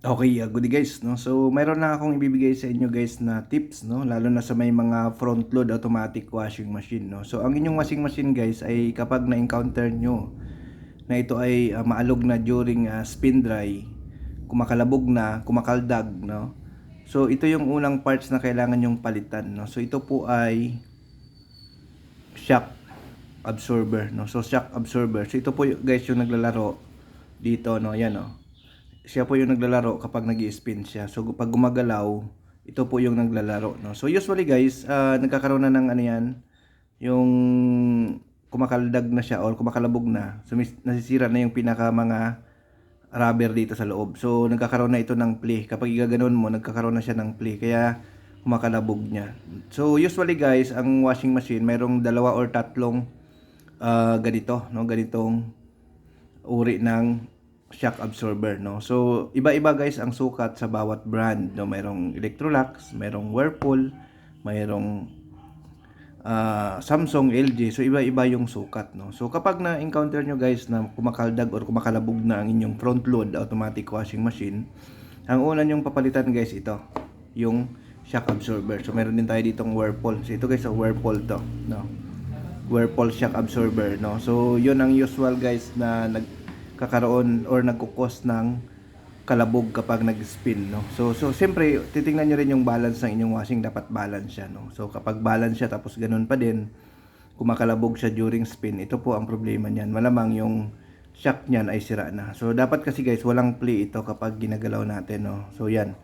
Okay, uh, good guys, no. So, mayroon na akong ibibigay sa inyo guys na tips, no, lalo na sa may mga front load automatic washing machine, no. So, ang inyong washing machine guys ay kapag na-encounter nyo na ito ay uh, maalog na during uh, spin dry, kumakalabog na, kumakaldag, no. So, ito yung unang parts na kailangan yung palitan, no. So, ito po ay shock absorber, no. So, shock absorber. So, ito po guys yung naglalaro dito, no. Yan, no siya po yung naglalaro kapag nag spin siya. So pag gumagalaw, ito po yung naglalaro. No? So usually guys, uh, nagkakaroon na ng ano yan, yung kumakaldag na siya or kumakalabog na. So nasisira na yung pinaka mga rubber dito sa loob. So nagkakaroon na ito ng play. Kapag igaganon mo, nagkakaroon na siya ng play. Kaya kumakalabog niya. So usually guys, ang washing machine, mayroong dalawa or tatlong uh, ganito, no? ganitong uri ng shock absorber no? So iba-iba guys ang sukat sa bawat brand no? Mayroong Electrolux mayroong Whirlpool mayroong uh, Samsung LG so iba-iba yung sukat no? So kapag na encounter nyo guys na kumakaldag or kumakalabog na ang inyong front load automatic washing machine ang una nyong papalitan guys ito yung shock absorber. So meron din tayo ditong Whirlpool. So ito guys sa Whirlpool to no? Whirlpool shock absorber no? So yun ang usual guys na nag kakaroon or nagkukos ng kalabog kapag nag-spin no. So so siyempre titingnan niyo rin yung balance ng inyong washing dapat balance siya no. So kapag balance siya tapos ganun pa din kumakalabog siya during spin ito po ang problema niyan. Malamang yung shock niyan ay sira na. So dapat kasi guys walang play ito kapag ginagalaw natin no. So yan.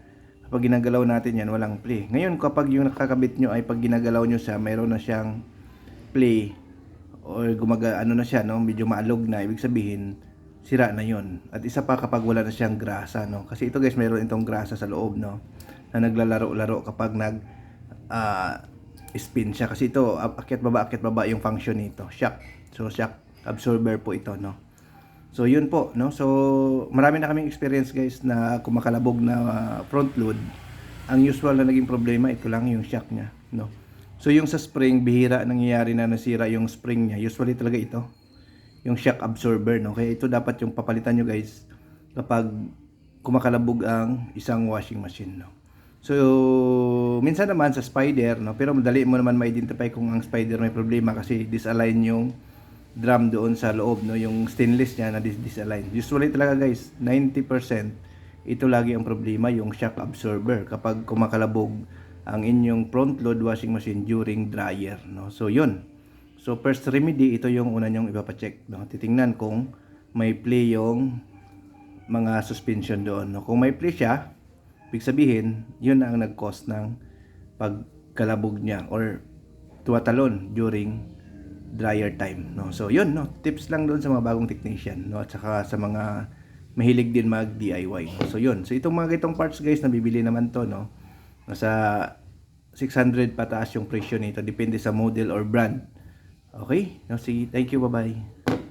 Kapag ginagalaw natin yan walang play. Ngayon kapag yung nakakabit nyo ay pag ginagalaw nyo siya mayroon na siyang play or gumaga ano na siya no medyo maalog na ibig sabihin sira na yon At isa pa kapag wala na siyang grasa, no? Kasi ito guys, meron itong grasa sa loob, no? Na naglalaro-laro kapag nag uh, spin siya. Kasi ito, akyat baba, akyat baba yung function nito. Shock. So, shock absorber po ito, no? So, yun po, no? So, marami na kaming experience guys na kumakalabog na uh, front load. Ang usual na naging problema, ito lang yung shock niya, no? So, yung sa spring, bihira nangyayari na nasira yung spring niya. Usually talaga ito yung shock absorber no? Kaya ito dapat yung papalitan nyo guys kapag kumakalabog ang isang washing machine no? So minsan naman sa spider no? Pero madali mo naman ma-identify kung ang spider may problema kasi disalign yung drum doon sa loob no? Yung stainless niya na dis disalign. Usually talaga guys 90% ito lagi ang problema yung shock absorber. Kapag kumakalabog ang inyong front load washing machine during dryer no? So yun So first remedy, ito yung una nyong ipapacheck. No? Titingnan kung may play yung mga suspension doon. No? Kung may play siya, ibig sabihin, yun ang nag-cause ng pagkalabog niya or tuwatalon during dryer time. No? So yun, no? tips lang doon sa mga bagong technician no? at saka sa mga mahilig din mag DIY. So yun. So itong mga itong parts guys, nabibili naman to. No? Nasa 600 pataas yung presyo nito. Depende sa model or brand. Okay? No, sige. Thank you. Bye-bye.